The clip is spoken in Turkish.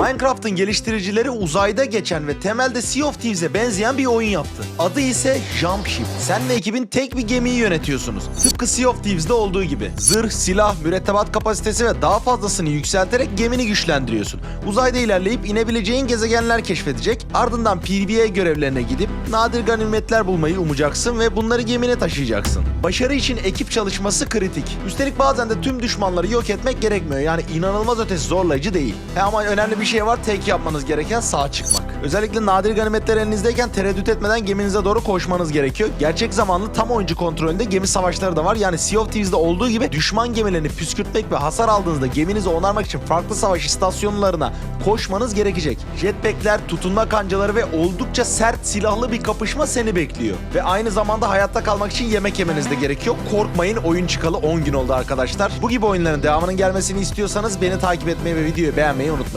Minecraft'ın geliştiricileri uzayda geçen ve temelde Sea of Thieves'e benzeyen bir oyun yaptı. Adı ise Jump Ship. Sen ve ekibin tek bir gemiyi yönetiyorsunuz. Tıpkı Sea of Thieves'de olduğu gibi. Zırh, silah, mürettebat kapasitesi ve daha fazlasını yükselterek gemini güçlendiriyorsun. Uzayda ilerleyip inebileceğin gezegenler keşfedecek, ardından PvE görevlerine gidip nadir ganimetler bulmayı umacaksın ve bunları gemine taşıyacaksın. Başarı için ekip çalışması kritik. Üstelik bazen de tüm düşmanları yok etmek gerekmiyor. Yani inanılmaz ötesi zorlayıcı değil. He ama önemli bir şey var. Tek yapmanız gereken sağ çıkmak. Özellikle nadir ganimetler elinizdeyken tereddüt etmeden geminize doğru koşmanız gerekiyor. Gerçek zamanlı tam oyuncu kontrolünde gemi savaşları da var. Yani Sea of Thieves'de olduğu gibi düşman gemilerini püskürtmek ve hasar aldığınızda geminizi onarmak için farklı savaş istasyonlarına koşmanız gerekecek. Jetpackler, tutunma kancaları ve oldukça sert silahlı bir kapışma seni bekliyor. Ve aynı zamanda hayatta kalmak için yemek yemeniz de gerekiyor. Korkmayın oyun çıkalı 10 gün oldu arkadaşlar. Bu gibi oyunların devamının gelmesini istiyorsanız beni takip etmeyi ve videoyu beğenmeyi unutmayın.